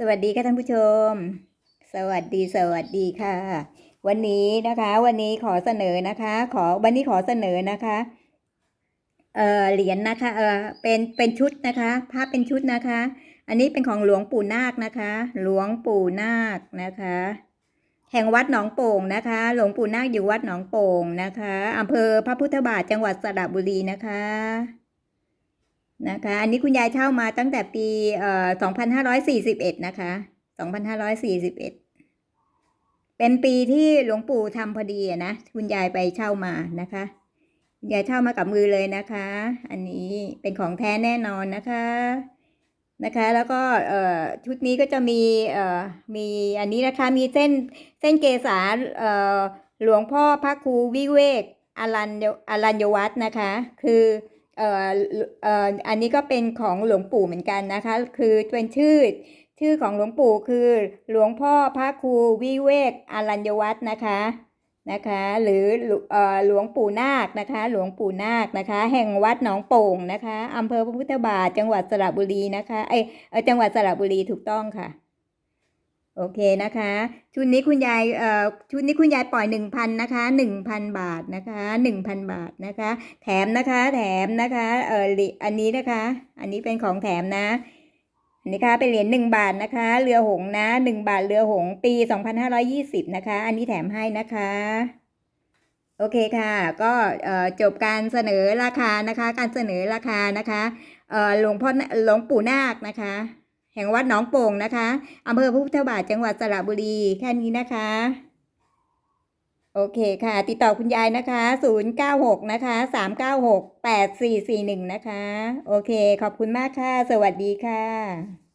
สวัสดีค่ะท่านผู้ชม สวัสดีสวัสดีค่ะ วันนี้นะคะ วันนี้ขอเสนอนะคะ ขอวันนี้ขอเสนอนะคะเออเหรียญนะคะเออเป็นเป็นชุดนะคะภาพเป็นชุดนะคะ อันนี้เป็นของหลวงปู่นาคนะคะ หลวงปู่นาคนะคะ แห่งวัดหนองโป่งนะคะ หลวงปู่นาคอยู่วัดหนองโป่งนะคะอำเภอพระพุทธบาทจังหวัดสระบุรีนะคะ นะคะ อันนี้คุณยายเช่ามาตั้งแต่ปีเอ่อ2541นะคะ2541เป็นปีที่หลวงปู่ทำพอดีนะ คุณยายไปเช่ามานะคะ คุณยายเช่ามากับมือเลยนะคะ อันนี้เป็นของแท้แน่นอนนะคะนะคะแล้วก็เอ่อชุดนี้ก็จะมีเอ่อมีอันนี้นะคะมีเส้นเส้นเกษาเอ่อหลวงพ่อพระครูวิเวกอรัญอรัญวัฒนะคะ คือ เอ่อเอ่ออันนี้ก็เป็นของหลวงปู่เหมือนกันนะคะ คือเป็นชื่อชื่อของหลวงปู่คือหลวงพ่อพระครูวิเวกอรัญญวัฒน์นะคะนะคะ หรือหลวงปู่นาคนะคะ หลวงปู่นาคนะคะ แห่งวัดหนองโป่งนะคะอำเภอพระพุทธบาทจังหวัดสระบุรีนะคะเออจังหวัดสระบุรีถูกต้องค่ะ โอเคนะคะ ชุดนี้คุณยายเอ่อชุดนี้คุณยายปล่อยหนึ่งพันนะคะหนึ่งพันบาทนะคะหนึ่งพันบาทนะคะ แถมนะคะแถมนะคะเอ่ออันนี้นะคะ อันนี้เป็นของแถมนะอันนี้ค่ะเป็นเหรียญหนึ่งบาทนะคะ เรือหงนะหนึ่งบาทเรือหงปีสองพันห้าร้อยี่สิบนะคะ อันนี้แถมให้นะคะโอเคค่ะ ก็เอ่อจบการเสนอราคานะคะ การเสนอราคานะคะเอ่อหลวงพ่อหลวงปู่นาคนะคะ แห่งวัดหนองโป่งนะคะอำเภอพระพุทธบาทจังหวัดสระบุรีแค่นี้นะคะ โอเคค่ะ ติดต่อคุณยายนะคะ 096 นะคะ 396 8441 นะคะ โอเค ขอบคุณมากค่ะ สวัสดีค่ะ